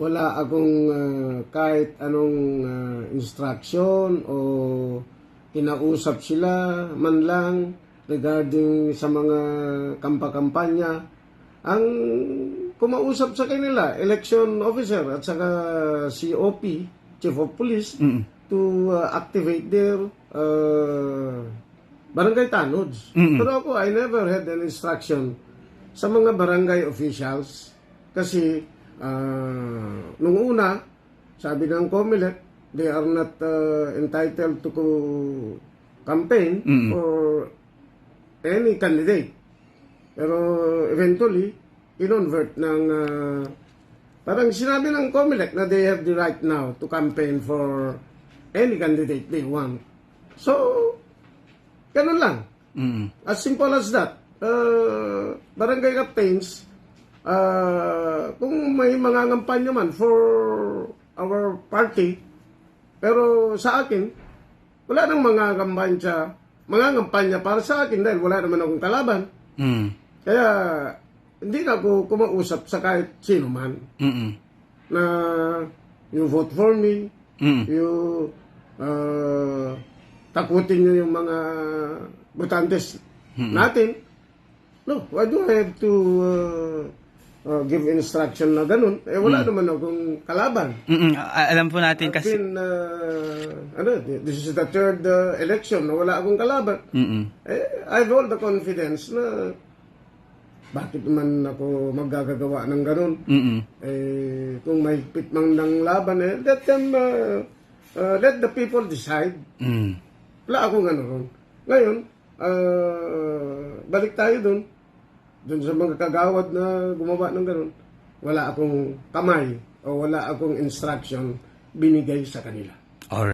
wala akong ah, kahit anong ah, instruction o kinausap sila man lang regarding sa mga kampa-kampanya. Ang kumausap sa kanila, election officer at saka COP, Chief of Police, Mm. to uh, activate their uh, barangay tanods. Mm-mm. Pero ako, I never had an instruction sa mga barangay officials kasi uh, nung una, sabi ng COMELEC, they are not uh, entitled to co- campaign Mm-mm. for any candidate. Pero eventually, kinonvert ng uh, parang sinabi ng COMELEC na they have the right now to campaign for any candidate they want. So, ganun lang. Mm. As simple as that. Uh, barangay campaigns, uh, kung may mga ngampanya man for our party, pero sa akin, wala nang mga kampanya, mga kampanya para sa akin dahil wala naman akong kalaban. Mm. Kaya, hindi na ako kumausap sa kahit sino man Mm. na you vote for me, Mm. you uh, takutin nyo yung mga botantes natin. No, why do I have to uh, uh, give instruction na ganun? Eh, wala naman akong kalaban. Mm. A- Alam po natin I've kasi... been, uh, ano, this is the third uh, election na wala akong kalaban. Mm. Eh, I have all the confidence na bakit man ako magagagawa ng ganun. Mm. Eh, kung may pitmang ng laban, eh, let them, uh, uh, let the people decide. Mm. Wala akong ron. Ngayon, uh, balik tayo dun. Dun sa mga kagawad na gumawa ng ganun. Wala akong kamay o wala akong instruction binigay sa kanila. Alright.